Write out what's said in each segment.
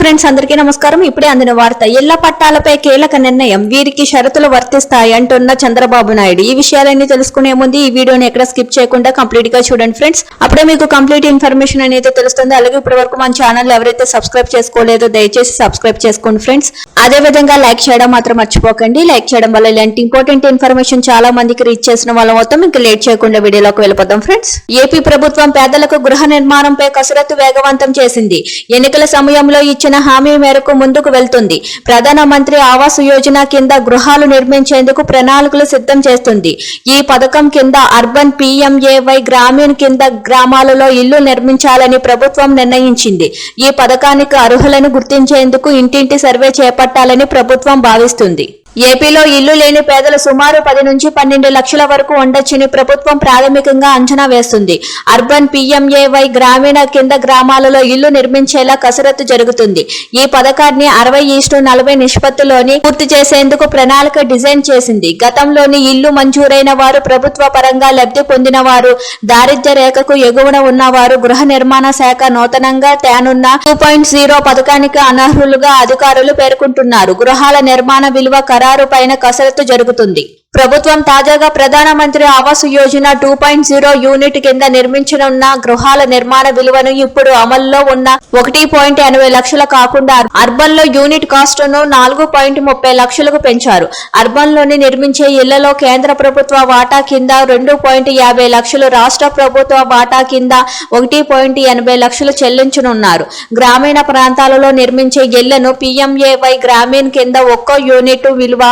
Friends అందరికీ నమస్కారం. ఇప్పుడే అందిన వార్త ఇళ్ళ పట్టాలపై కీలక నిర్ణయం వీరికి షరతులు వర్తిస్తాయి అంటున్న చంద్రబాబు నాయుడు. ఈ విషయాలన్నీ తెలుసుకునే ముందు ఈ వీడియోని ఎక్కడ స్కిప్ చేయకుండా కంప్లీట్గా చూడండి ఫ్రెండ్స్ అప్పుడే మీకు కంప్లీట్ ఇన్ఫర్మేషన్ అనేది తెలుస్తుంది. అలాగే ఇప్పటి వరకు మన ఛానల్ ఎవరైతే సబ్స్క్రైబ్ చేసుకోలేదో దయచేసి సబ్స్క్రైబ్ చేసుకోండి ఫ్రెండ్స్ అదే విధంగా లైక్ చేయడం మాత్రం మర్చిపోకండి. లైక్ చేయడం వల్ల ఇలాంటి ఇంపార్టెంట్ ఇన్ఫర్మేషన్ చాలా మందికి రీచ్ చేసిన వాళ్ళ మొత్తం ఇంకా లేట్ చేయకుండా వీడియోలోకి వెళ్ళిపోతాం ఫ్రెండ్స్ ఏపీ ప్రభుత్వం పేదలకు గృహ నిర్మాణంపై కసరత్తు వేగవంతం చేసింది. ఎన్నికల సమయంలో ఇచ్చిన హామీ మేరకు ముందుకు వెళ్తుంది. ప్రధానమంత్రి ఆవాస్ యోజన కింద గృహాలు నిర్మించేందుకు ప్రణాళికలు సిద్ధం చేస్తుంది. ఈ పథకం కింద అర్బన్ పిఎంఏవై గ్రామీణ కింద గ్రామాలలో ఇల్లు నిర్మించాలని ప్రభుత్వం నిర్ణయించింది. ఈ పథకానికి అర్హులను గుర్తించేందుకు ఇంటింటి సర్వే చేపట్టాలని ప్రభుత్వం భావిస్తుంది. ఏపీలో ఇల్లు లేని పేదలు సుమారు పది నుంచి పన్నెండు లక్షల వరకు ఉండొచ్చని ప్రభుత్వం ప్రాథమికంగా అంచనా వేస్తుంది. అర్బన్ పీఎంఏవై గ్రామీణ కింద గ్రామాలలో ఇల్లు నిర్మించేలా కసరత్తు జరుగుతుంది. ఈ పథకాన్ని అరవై ఈస్టు నలభై నిష్పత్తిలోని పూర్తి చేసేందుకు ప్రణాళిక డిజైన్ చేసింది. గతంలోని ఇల్లు మంజూరైన వారు ప్రభుత్వ పరంగా లబ్ధి పొందిన వారు దారిద్ర్య రేఖకు ఎగువన ఉన్నవారు గృహ నిర్మాణ శాఖ నూతనంగా తేనున్న టూ పాయింట్ జీరో పథకానికి అనర్హులుగా అధికారులు పేర్కొంటున్నారు. గృహాల నిర్మాణ విలువ తయారు పైన కసరత్తు జరుగుతుంది. ప్రభుత్వం తాజాగా ప్రధానమంత్రి Awas Yojana two point zero unit కింద నిర్మించనున్న గృహాల నిర్మాణ విలువను ఇప్పుడు అమల్లో ఉన్న ఒకటి పాయింట్ ఎనభై లక్షల కాకుండా అర్బన్లో యూనిట్ కాస్ట్ను నాలుగు పాయింట్ ముప్పై లక్షలకు పెంచారు. అర్బన్లోని నిర్మించే ఇళ్ళలో కేంద్ర ప్రభుత్వ వాటా కింద రెండు పాయింట్ యాభై లక్షలు రాష్ట్ర ప్రభుత్వ వాటా కింద ఒకటి పాయింట్ ఎనభై లక్షలు చెల్లించనున్నారు. గ్రామీణ ప్రాంతాలలో నిర్మించే ఇళ్ళను పిఎంఏవై గ్రామీణ్ కింద ఒక్కో యూనిట్ విలువ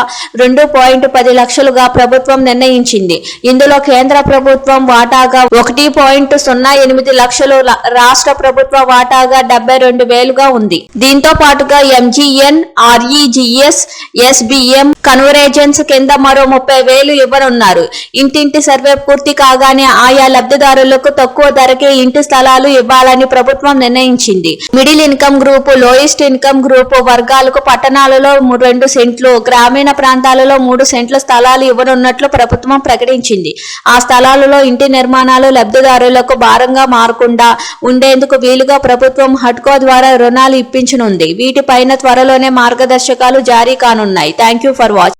రెండు పాయింట్ పది లక్షలు లక్షలుగా ప్రభుత్వం నిర్ణయించింది. ఇందులో కేంద్ర ప్రభుత్వం వాటాగా ఒకటి పాయింట్ సున్నా ఎనిమిది లక్షలు రాష్ట్ర ప్రభుత్వ వాటాగా డెబ్బై రెండు వేలుగా ఉంది. దీంతో పాటుగా ఎంజీఎన్ ఆర్ఈజిఎస్ ఎస్బిఎం కన్వరేజెన్స్ కింద మరో ముప్పై వేలు ఇవ్వనున్నారు. ఇంటింటి సర్వే పూర్తి కాగానే ఆయా లబ్ధిదారులకు తక్కువ ధరకే ఇంటి స్థలాలు ఇవ్వాలని ప్రభుత్వం నిర్ణయించింది. Middle income group lowest income group వర్గాలకు పట్టణాలలో రెండు సెంట్లు గ్రామీణ ప్రాంతాలలో మూడు సెంట్ల స్థలాలు ఇవ్వనున్నట్లు ప్రభుత్వం ప్రకటించింది. ఆ స్థలాలలో ఇంటి నిర్మాణాలు లబ్ధిదారులకు భారంగా మారకుండా ఉండేందుకు వీలుగా ప్రభుత్వం హడ్కో ద్వారా రుణాలు ఇప్పించనుంది. వీటిపైన త్వరలోనే మార్గదర్శకాలు జారీ కానున్నాయి. Thank you for watching